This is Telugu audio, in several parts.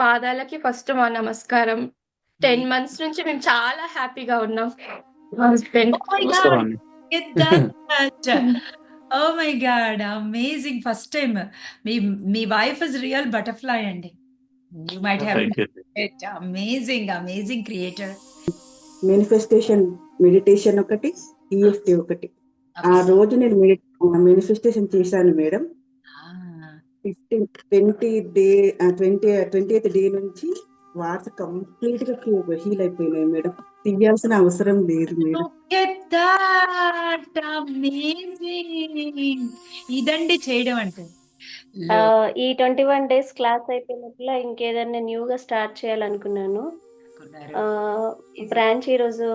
పాదాలకి ఫస్ట్ మా నమస్కారం. 10 మంత్స్ నుంచి మేము చాలా హ్యాపీగా ఉన్నాం. Husband. Oh my god! Amazing first time. మీ మీ వైఫ్ ఇస్ రియల్ బటర్‌ఫ్లై అండి. You might. It amazing, amazing creator. Manifestation meditation ఒకటి, ఈఎఫ్టీ ఒకటి. ఆ. రోజు నేను మేనిఫెస్టేషన్ చేశాను మేడం. 15 20 డే 20 20థ్ డే నుంచి వాట్స్ కంప్లీట్‌గా క్యూ హీల్ అయిపోయినాయి మేడం. తీయాల్సిన అవసరం లేదు మేడం. ఇదండి చేయడం అంటే. ఈ 21 డేస్ క్లాస్ అయిపోయినప్పుడు ఇంకేదైనా న్యూగా స్టార్ట్ చేయాలనుకున్నాను. బ్రాంచ్ ఈరోజు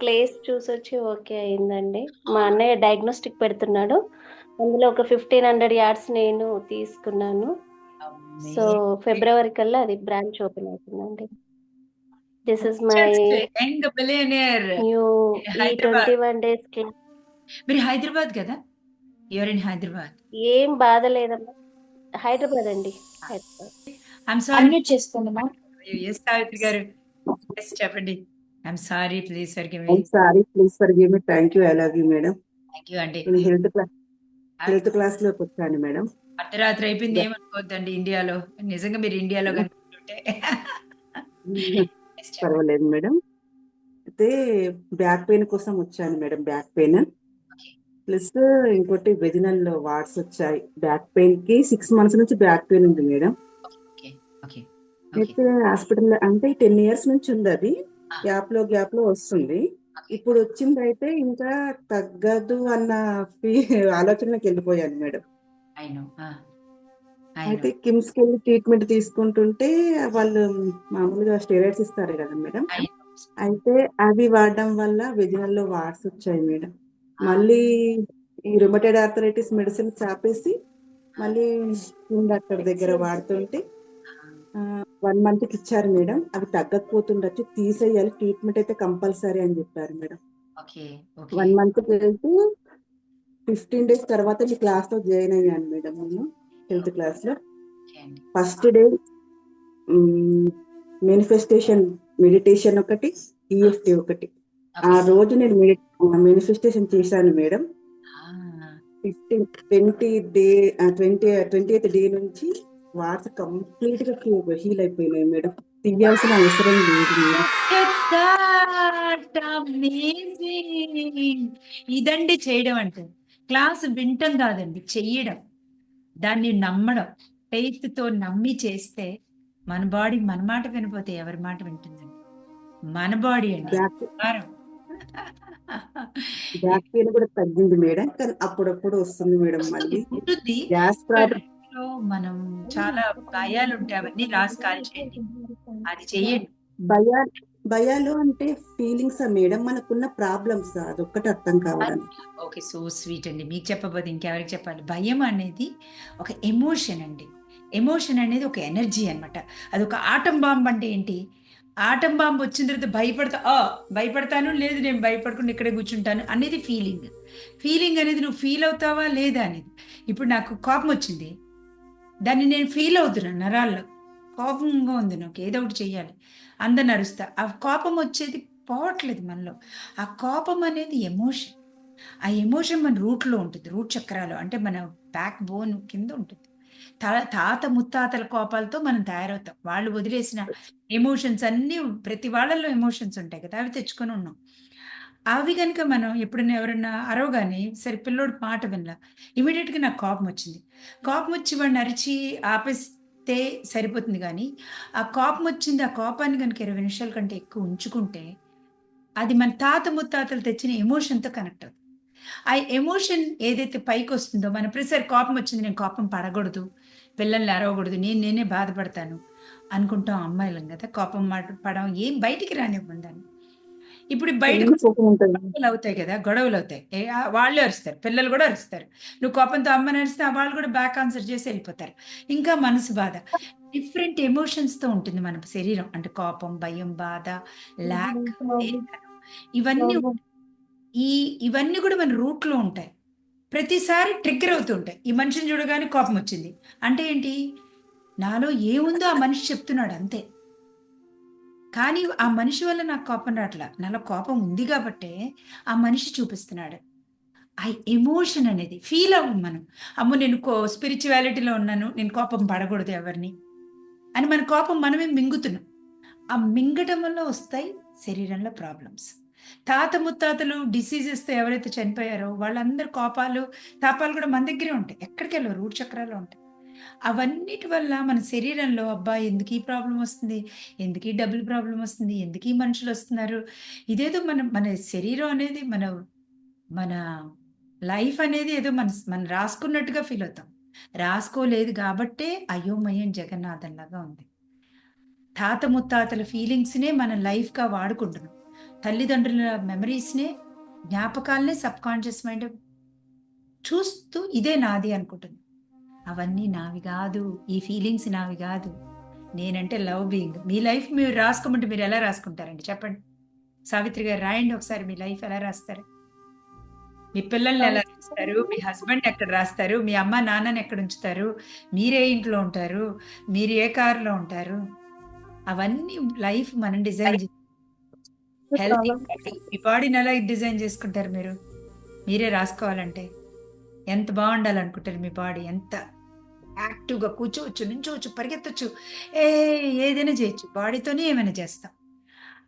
ప్లేస్ చూసొచ్చి ఓకే అయిందండి. మా అన్నయ్య డయాగ్నోస్టిక్ పెడుతున్నాడు. అందులో ఒక 1500 యార్డ్స్ నేను తీసుకున్నాను. సో. ఫిబ్రవరి కల్లా అది బ్రాంచ్ ఓపెన్ అవుతుందండి. This is my young billionaire new in ఈ హైదరాబాద్. 21 డేస్ క్లాస్ మీరు హైదరాబాద్ కదా? You are in Hyderabad. ఏం బాధ లేదమ్మా. హైదరాబాద్ అండి. హైదరాబాద్. అన్మ్యూట్ చేసుకోండమ్మా. ఎస్ సావిత్రి గారు. ఎస్ చెప్పండి. I'm sorry please forgive me. I'm sorry please forgive me. Thank you. I love you madam. Thank you అండి. నేను హెల్త్ క్లాస్ క్లాస్‌లోకి వచ్చాను మేడం. అర్ధరాత్రి అయిపోయింది ఏమనుకోవద్దండి ఇండియాలో. నిజంగా మీరు ఇండియాలో కనుకుంటుంటే. చెప్పండి. పర్వాలేదు మేడం. అయితే బ్యాక్ పెయిన్ కోసం వచ్చాను మేడం. Back pain. ప్లస్ ఇంకోటి వెజినల్ వాట్స్ వచ్చాయి. బ్యాక్ పెయిన్‌కి 6 మంత్స్ నుంచి బ్యాక్ పెయిన్ ఉంది మేడం. అయితే హాస్పిటల్‌లో అంటే 10 ఇయర్స్ నుంచి ఉందది. ఆ! గ్యాప్‌లో గ్యాప్‌లో వస్తుంది. ఇప్పుడు వచ్చిందయితే ఇంకా తగ్గదు అన్న ఫీ ఆలోచనలోకి వెళ్ళిపోయాను మేడం. అయితే నో. కిమ్స్‌కెళ్ళి ట్రీట్మెంట్ తీసుకుంటుంటే వాళ్ళు మామూలుగా స్టెరాయిడ్స్ ఇస్తారు కదా మేడం. అయితే అవి వాడడం వల్ల వెజినల్‌లో వాట్స్ వచ్చాయి మేడం. మళ్ళీ ఈ రుమటైడ్ ఆర్థరైటిస్ మెడిసిన్స్ ఆపేసి ఆ! మళ్ళీ డాక్టర్ దగ్గర వాడుతుంటే ఆహ్, 1 మంత్‌కి ఇచ్చారు మేడం. అవి తగ్గకపోతుండొచ్చు. తీసేయాలి. ట్రీట్మెంట్ అయితే కంపల్సరీ అని చెప్పారు మేడం. 1 మంత్‌కి వెళ్తూ 15 డేస్ తర్వాత మీ క్లాస్‌లో జాయిన్ అయ్యాను మేడం నేను. హెల్త్ క్లాస్‌లో. ఓకే అండి. First day. మేనిఫెస్టేషన్ మెడిటేషన్ ఒకటి, ఈఎఫ్టీ ఒకటి. ఆ. రోజు నేను మేనిఫెస్టేషన్ చేశాను మేడం. 15 20 డే ఆహ్, 20 20థ్ డే నుంచి వాట్స్ కంప్లీట్‌గా క్యూ హీల్ అయిపోయినాయి మేడం. తీయాల్సిన అవసరం లేదు. ఇదండి చేయడం అంటే. క్లాస్ వినటం కాదండి చెయ్యడం. దాన్ని నమ్మడం. ఫెయిత్‌తో నమ్మి చేస్తే మన బాడీ మన మాట వినపోతే ఎవరి మాట వింటుందండి. మన బాడీ అండి. కూడా తగ్గింది మేడం. అప్పుడప్పుడు వస్తుంది మేడం మళ్ళీ. ఉంటుంది. గ్యాస్ ప్రాబ్లమ్ లో మనం చాలా భయాలు ఉంటాయి. అవన్నీ రాసి కాల్చేయండి. అది చెయ్యండి. భయాలు భయాలు అంటే ఫీలింగ్సా మేడం? మనకున్న ప్రాబ్లమ్సా? అదొక్కటి అర్థం కావడానికి. ఓకే. సో స్వీట్ అండి. మీకు చెప్పబోతే ఇంకెవరికి చెప్పాలి. భయం అనేది ఒక ఎమోషన్ అండి. ఎమోషన్ అనేది ఒక ఎనర్జీ అన్నమాట. అదొక ఆటం బాంబ్ అంటే ఏంటి? ఆటం బాంబ్ వచ్చిన తర్వాత భయపడతా ఆ! భయపడతాను. లేదు నేను భయపడకుండా ఇక్కడే కూర్చుంటాను అనేది ఫీలింగ్. ఫీలింగ్ అనేది నువ్వు ఫీల్ అవుతావా లేదా అనేది. ఇప్పుడు నాకు కోపం వచ్చింది. దాన్ని నేను ఫీల్ అవుతున్నాను నరాల్లో. కోపంగా ఉంది నాకు. ఏదో ఒకటి చెయ్యాలి. అందరిని అరుస్తా. ఆ కోపం వచ్చేది పోవట్లేదు మనలో. ఆ కోపం అనేది ఎమోషన్. ఆ ఎమోషన్ మన రూట్‌లో ఉంటుంది. రూట్ చక్రాలో అంటే మన బ్యాక్ బోన్ కింద ఉంటుంది. తాత ముత్తాతల కోపాలతో మనం తయారవుతాం. వాళ్ళు వదిలేసిన ఎమోషన్స్ అన్నీ ప్రతి వాళ్ళలో ఎమోషన్స్ ఉంటాయి కదా! అవి తెచ్చుకొని ఉన్నాం. అవి కనుక మనం ఎప్పుడైనా ఎవరన్నా అరవగానే సరే పిల్లోడు మాట వినలా. ఇమీడియట్గా నాకు కోపం వచ్చింది. కోపం వచ్చి వాడిని అరిచి ఆపేస్తే సరిపోతుంది కానీ ఆ కోపం వచ్చింది ఆ కోపాన్ని కనుక ఇరవై నిమిషాల కంటే ఎక్కువ ఉంచుకుంటే, అది మన తాత ముత్తాతలు తెచ్చిన ఎమోషన్‌తో కనెక్ట్ అవుతుంది. ఆ ఎమోషన్ ఏదైతే పైకి వస్తుందో మన ప్రతిసారి కోపం వచ్చింది నేను కోపం పడకూడదు. పిల్లల్ని అరవకూడదు. నేను నేనే బాధపడతాను అనుకుంటాం అమ్మాయిలం కదా! కోపం మాట పడడం ఏం బయటికి రానివ్వండి దాన్ని. ఇప్పుడు బయటకు. గొడవలు అవుతాయి కదా! గొడవలు అవుతాయి. వాళ్ళే అరుస్తారు. పిల్లలు కూడా అరుస్తారు. నువ్వు కోపంతో అమ్మని అరిస్తే వాళ్ళు కూడా బ్యాక్ ఆన్సర్ చేసి వెళ్ళిపోతారు. ఇంకా మనసు బాధ. డిఫరెంట్ ఎమోషన్స్‌తో ఉంటుంది మన శరీరం. అంటే కోపం, భయం, బాధ, లాక్, ఇవన్నీ. ఈ ఇవన్నీ కూడా మన రూట్‌లో ఉంటాయి. ప్రతిసారి ట్రిగ్గర్ అవుతూ ఉంటాయి. ఈ మనిషిని చూడగానే కోపం వచ్చింది. అంటే ఏంటి? నాలో ఏముందో ఆ మనిషి చెప్తున్నాడు అంతే కానీ ఆ మనిషి వల్ల నాకు కోపం రావట్లా. నాలో కోపం ఉంది కాబట్టే ఆ మనిషి చూపిస్తున్నాడు. ఆ ఎమోషన్ అనేది ఫీల్ అవ్వం మనం. అమ్మో నేను కో స్పిరిచువాలిటీలో ఉన్నాను. నేను కోపం పడకూడదు ఎవరిని అని మన కోపం మనమే మింగుతున్నాం. ఆ మింగటం వల్ల వస్తాయి శరీరంలో ప్రాబ్లమ్స్. తాత ముత్తాతలు డిసీజెస్తో ఎవరైతే చనిపోయారో వాళ్ళందరి కోపాలు తాపాలు కూడా మన దగ్గరే ఉంటాయి. ఎక్కడికి వెళ్ళవు రూట్ చక్రాలు ఉంటాయి. అవన్నిటి వల్ల మన శరీరంలో అబ్బా! ఎందుకు ఈ ప్రాబ్లం వస్తుంది? ఎందుకు ఈ డబుల్ ప్రాబ్లం వస్తుంది? ఎందుకు ఈ మనుషులు వస్తున్నారు? ఇదేదో మన మన శరీరం అనేది మన మన లైఫ్ అనేది ఏదో మన మనం రాసుకున్నట్టుగా ఫీల్ అవుతాం. రాసుకోలేదు కాబట్టే అయోమయం జగన్నాథన్ లాగా ఉంది. తాత ముత్తాతల ఫీలింగ్స్నే మన లైఫ్గా వాడుకుంటున్నాం. తల్లిదండ్రుల మెమరీస్నే జ్ఞాపకాలనే సబ్ కాన్షియస్ మైండ్ చూస్తూ ఇదే నాది అనుకుంటుంది అవన్నీ నావి కాదు ఈ ఫీలింగ్స్ నావి కాదు. నేనంటే లవ్ బీయింగ్. మీ లైఫ్ మీరు రాసుకోమంటే మీరు ఎలా రాసుకుంటారండి? చెప్పండి. సావిత్రి గారు రాయండి ఒకసారి మీ లైఫ్ ఎలా రాస్తారు? మీ పిల్లల్ని ఎలా రాస్తారు? మీ హస్బెండ్ ఎక్కడ రాస్తారు? మీ అమ్మ నాన్నని ఎక్కడ ఉంచుతారు? మీరే ఇంట్లో ఉంటారు? మీరు ఏ కారులో ఉంటారు? అవన్నీ లైఫ్ మనం డిజైన్ హెల్తీ. మీ బాడీని ఎలా డిజైన్ చేసుకుంటారు మీరు? మీరే రాసుకోవాలంటే. ఎంత బాగుండాలనుకుంటారు మీ బాడీ? ఎంత యాక్టివ్గా కూర్చోవచ్చు నుంచోవచ్చు పరిగెత్తచ్చు. ఏ ఏదైనా చేయొచ్చు. బాడీతోనే ఏమైనా చేస్తాం.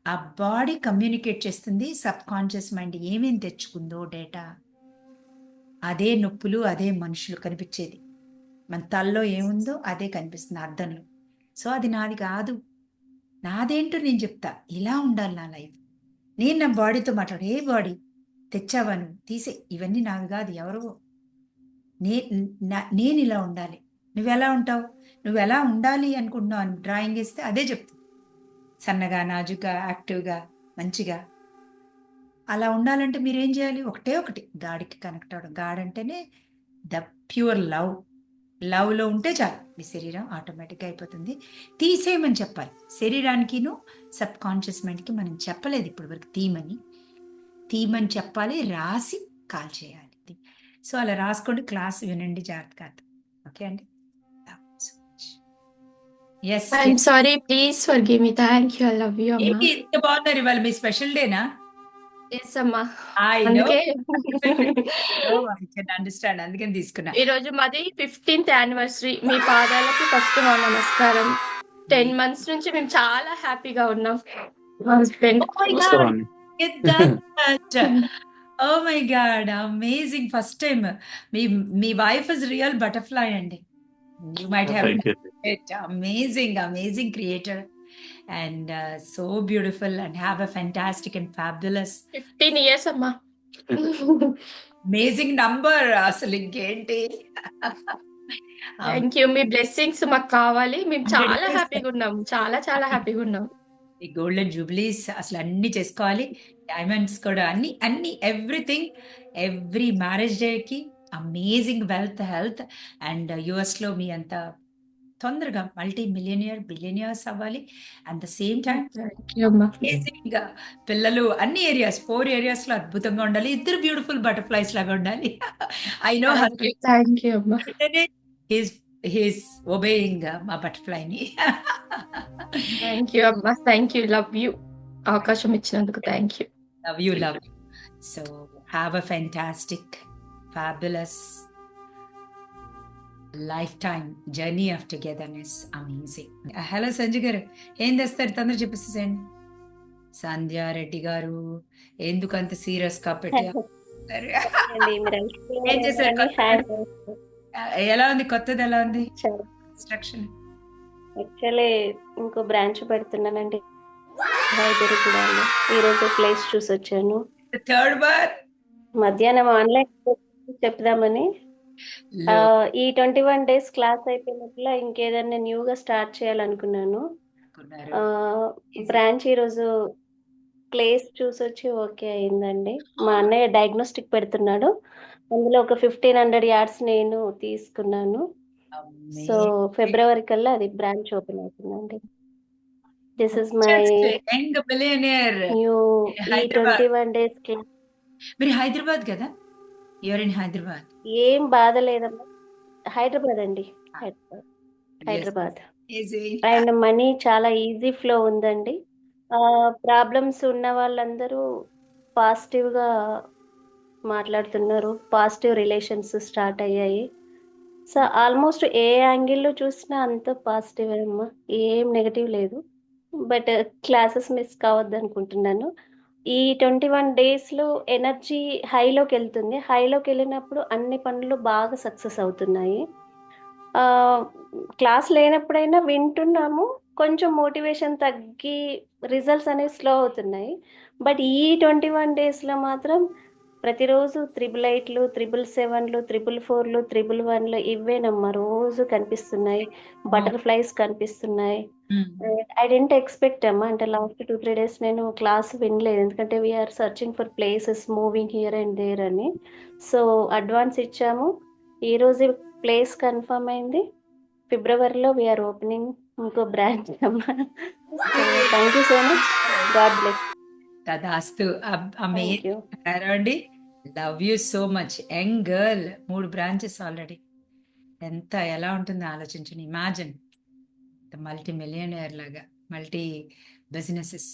ఆ బాడీ కమ్యూనికేట్ చేస్తుంది. సబ్ కాన్షియస్ మైండ్ ఏమేమి తెచ్చుకుందో డేటా. అదే నొప్పులు అదే మనుషులు కనిపించేది. మన తల్లో ఏముందో అదే కనిపిస్తుంది అర్థంలో సో అది నాది కాదు. నాదేంటో నేను చెప్తా. ఇలా ఉండాలి నా లైఫ్. నేను నా బాడీతో మాట్లాడు. ఏ బాడీ? తెచ్చావా నువ్వు? తీసే. ఇవన్నీ నావి కాదు ఎవరో. నే నేను ఇలా ఉండాలి. నువ్వు ఎలా ఉంటావు? నువ్వు ఎలా ఉండాలి అనుకుంటున్నావు అని డ్రాయింగ్ వేస్తే అదే చెప్తుంది. సన్నగా నాజుగా యాక్టివ్గా మంచిగా. అలా ఉండాలంటే మీరు ఏం చేయాలి? ఒకటే ఒకటి. గాడికి కనెక్ట్ అవ్వడం. గాడ్ అంటేనే ద ప్యూర్ లవ్ లవ్లో ఉంటే చాలు. మీ శరీరం ఆటోమేటిక్గా అయిపోతుంది. తీసేయమని చెప్పాలి. శరీరానికిను సబ్ కాన్షియస్ మైండ్కి మనం చెప్పలేదు ఇప్పటి వరకు తీమని తీమని చెప్పాలి. రాసి కాల్ చేయాలి. సో అలా రాసుకోండి. క్లాస్ వినండి. జాగ్రత్తగా. ఓకే అండి? Yes I'm sorry please forgive me thank you I love you అమ్మా ఏంటి ఇంత బాగున్నారు ఇవాళ మీ స్పెషల్ డేనా ఎస్ అమ్మా ఐ నో అందుకే. అండర్స్టాండ్ అందుకని తీసుకున్నా. ఈ రోజు మాది ఫిఫ్టీన్త్ యానివర్సరీ మీ పాదాలకి ఫస్ట్ మా నమస్కారం. టెన్ మంత్స్ నుంచి మేము చాలా హ్యాపీగా ఉన్నాం. మా husband Oh. Oh my god amazing first time మీ మీ వైఫ్ ఇస్ రియల్ బటర్ఫ్లై అండి. You might have amazing creator. And uh, so beautiful and have a fantastic and fabulous. Fifteen years అమ్మా amazing number అసలు ఇంకేంటి? థ్యాంక్ యూ మీ బ్లెస్సింగ్స్ మాకు కావాలి. మేము చాలా 100%. హ్యాపీగా ఉన్నాం. చాలా చాలా హ్యాపీగా ఉన్నాం. ఈ గోల్డెన్ జూబ్లీస్ అసలు అన్ని చేసుకోవాలి. డైమండ్స్ కూడా అన్ని అన్ని ఎవ్రీథింగ్ ఎవ్రీ మ్యారేజ్ డేకి అమేజింగ్ వెల్త్ హెల్త్ అండ్ యుఎస్లో మీ అంత తొందరగా మల్టీ మిలియనియర్ బిలియనియర్స్ అవ్వాలి అట్ ద సేమ్ టైం గా పిల్లలు అన్ని ఏరియాస్ ఫోర్ ఏరియాస్లో అద్భుతంగా ఉండాలి. ఇద్దరు బ్యూటిఫుల్ బటర్ఫ్లైస్ లాగా ఉండాలి. I know he's he's obeying మా బటర్ఫ్లై ని. థ్యాంక్ యూ అమ్మా. థ్యాంక్ యూ లవ్ యూ అవకాశం ఇచ్చినందుకు thank you love you love so have a fantastic fabulous life time journey of togetherness amazing hello Sanjay గారు. ఏం తెస్తారు తొందర చెప్పేసేయండి సంధ్యారెడ్డి గారు ఎందుకు అంత సీరియస్గా పెట్టి? అండి, మీరు అలసిపోయారు ఏం చేశారు? ఎలా ఉంది? కొత్తది ఎలా ఉంది? చాలా ఇన్స్ట్రక్షన్ యాక్చువల్లీ ఇంకో బ్రాంచ్ పెడుతున్నానండి. హైదరాబాద్ ఈ రోజు ప్లేస్ చూసి వచ్చాను థర్డ్ బార్? మధ్యాహ్నం ఆన్లైన్ చెప్దామని. ఈ ట్వంటీ వన్ డేస్ క్లాస్ అయిపోయినప్పుడు ఇంకేదైనా న్యూగా స్టార్ట్ చేయాలనుకున్నాను. బ్రాంచ్ ఈ రోజు ప్లేస్ చూసి వచ్చి ఓకే అయిందండి. మా అన్నయ్య డయాగ్నోస్టిక్ పెడుతున్నాడు. అందులో ఒక ఫిఫ్టీన్ హండ్రెడ్ యార్డ్స్ నేను తీసుకున్నాను. సో ఫిబ్రవరి కల్లా అది బ్రాంచ్ ఓపెన్ అవుతుందండి. This is my new. Twenty one days మీరు హైదరాబాద్ కదా? ఇన్ హైదరాబాద్ ఏం బాధ లేదమ్మా. హైదరాబాద్ అండి. హైదరాబాద్. హైదరాబాద్. అండ్ మనీ చాలా ఈజీ ఫ్లో ఉందండి. ప్రాబ్లమ్స్ ఉన్న వాళ్ళందరూ పాజిటివ్గా మాట్లాడుతున్నారు. పాజిటివ్ రిలేషన్స్ స్టార్ట్ అయ్యాయి. సో ఆల్మోస్ట్ ఏ యాంగిల్లో చూసినా అంత పాజిటివ్ అమ్మా. ఏం నెగటివ్ లేదు. బట్ క్లాసెస్ మిస్ కావద్దు అనుకుంటున్నాను ఈ ట్వంటీ వన్ డేస్లో ఎనర్జీ హైలోకి వెళ్తుంది. హైలోకి వెళ్ళినప్పుడు అన్ని పనులు బాగా సక్సెస్ అవుతున్నాయి. ఆ, క్లాస్ లేనప్పుడైనా వింటున్నాము. కొంచెం మోటివేషన్ తగ్గి రిజల్ట్స్ అనేవి స్లో అవుతున్నాయి. బట్ ఈ ట్వంటీ వన్ డేస్లో మాత్రం ప్రతిరోజు త్రిబుల్ ఎయిట్లు త్రిబుల్ సెవెన్లు త్రిబుల్ ఫోర్లు త్రిబుల్ వన్లు ఇవేనమ్మా రోజు కనిపిస్తున్నాయి. బటర్ఫ్లైస్ కనిపిస్తున్నాయి. ఐ డెంట్ ఎక్స్పెక్ట్ అమ్మా అంటే లాస్ట్ టూ త్రీ డేస్ నేను క్లాస్ వినలేదు. ఎందుకంటే we're searching for places moving here and there అని. సో అడ్వాన్స్ ఇచ్చాము. ఈ రోజు ప్లేస్ కన్ఫర్మ్ అయింది. ఫిబ్రవరిలో వీఆర్ ఓపెనింగ్ ఇంకో బ్రాంచ్ అమ్మా. Thank you so much god bless తదాస్తు. అండి love you so much young girl మూడు బ్రాంచెస్ ఆల్రెడీ ఎంత ఎలా ఉంటుంది ఆలోచించండి. ఇమాజిన్ మల్టీ మిలియనర్ లాగా మల్టీ బిజినెసెస్